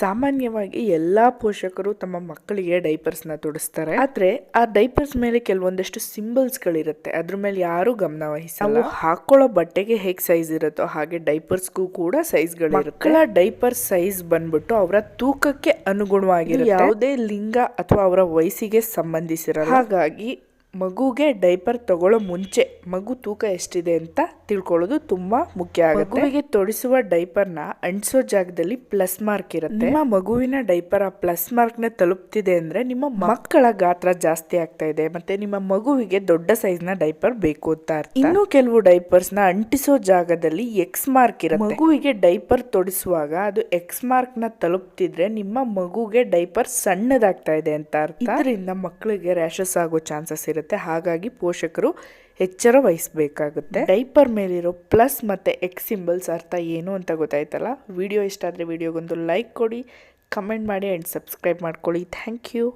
ಸಾಮಾನ್ಯವಾಗಿ ಎಲ್ಲ ಪೋಷಕರು ತಮ್ಮ ಮಕ್ಕಳಿಗೆ ಡೈಪರ್ಸ್ನ ತೊಡಿಸ್ತಾರೆ. ಆದ್ರೆ ಆ ಡೈಪರ್ಸ್ ಮೇಲೆ ಕೆಲವೊಂದಷ್ಟು ಸಿಂಬಲ್ಸ್ ಗಳಿರುತ್ತೆ. ಅದ್ರ ಮೇಲೆ ಯಾರು ಗಮನ ವಹಿಸಿ ನಾವು ಹಾಕೊಳ್ಳೋ ಬಟ್ಟೆಗೆ ಹೇಗೆ ಸೈಜ್ ಇರುತ್ತೋ ಹಾಗೆ ಡೈಪರ್ಸ್ಗೂ ಕೂಡ ಸೈಜ್ ಮಕ್ಕಳ ಡೈಪರ್ ಸೈಜ್ ಬಂದ್ಬಿಟ್ಟು ಅವರ ತೂಕಕ್ಕೆ ಅನುಗುಣವಾಗಿ ಯಾವುದೇ ಲಿಂಗ ಅಥವಾ ಅವರ ವಯಸ್ಸಿಗೆ ಸಂಬಂಧಿಸಿರಲ್ಲ. ಹಾಗಾಗಿ ಮಗುಗೆ ಡೈಪರ್ ತಗೊಳ್ಳೋ ಮುಂಚೆ ಮಗು ತೂಕ ಎಷ್ಟಿದೆ ಅಂತ ತಿಳ್ಕೊಳ್ಳೋದು ತುಂಬಾ ಮುಖ್ಯ ಆಗುತ್ತೆ. ಮಗುವಿಗೆ ತೊಡಿಸುವ ಡೈಪರ್ನ ಅಂಟಿಸೋ ಜಾಗದಲ್ಲಿ ಪ್ಲಸ್ ಮಾರ್ಕ್ ಇರುತ್ತೆ. ನಿಮ್ಮ ಮಗುವಿನ ಡೈಪರ್ ಆ ಪ್ಲಸ್ ಮಾರ್ಕ್ನ ತಲುಪ್ತಿದೆ ಅಂದ್ರೆ ನಿಮ್ಮ ಮಕ್ಕಳ ಗಾತ್ರ ಜಾಸ್ತಿ ಆಗ್ತಾ ಇದೆ ಮತ್ತೆ ನಿಮ್ಮ ಮಗುವಿಗೆ ದೊಡ್ಡ ಸೈಜ್ನ ಡೈಪರ್ ಬೇಕು ಅಂತ ಇನ್ನು ಕೆಲವು ಡೈಪರ್ಸ್ನ ಅಂಟಿಸೋ ಜಾಗದಲ್ಲಿ ಎಕ್ಸ್ ಮಾರ್ಕ್ ಇರುತ್ತೆ. ಮಗುವಿಗೆ ಡೈಪರ್ ತೊಡಿಸುವಾಗ ಅದು ಎಕ್ಸ್ ಮಾರ್ಕ್ನ ತಲುಪ್ತಿದ್ರೆ ನಿಮ್ಮ ಮಗುಗೆ ಡೈಪರ್ ಸಣ್ಣದಾಗ್ತಾ ಇದೆ ಅಂತ ಅರ್ಥ. ಇದರಿಂದ ಮಕ್ಕಳಿಗೆ ರ್ಯಾಷಸ್ ಆಗೋ ಚಾನ್ಸಸ್ ಇರುತ್ತೆ. ಹಾಗಾಗಿ ಪೋಷಕರು ಎಚ್ಚರ ವಹಿಸಬೇಕಾಗುತ್ತೆ. ಡೈಪರ್ ಮೇಲಿರೋ ಪ್ಲಸ್ ಮತ್ತು ಎಕ್ಸ್ ಸಿಂಬಲ್ಸ್ ಅರ್ಥ ಏನು ಅಂತ ಗೊತ್ತಾಯ್ತಲ್ಲ? ವಿಡಿಯೋ ಇಷ್ಟ ಆದರೆ ವಿಡಿಯೋಗೊಂದು ಲೈಕ್ ಕೊಡಿ, ಕಮೆಂಟ್ ಮಾಡಿ, ಆ್ಯಂಡ್ ಸಬ್ಸ್ಕ್ರೈಬ್ ಮಾಡ್ಕೊಳ್ಳಿ. Thank you.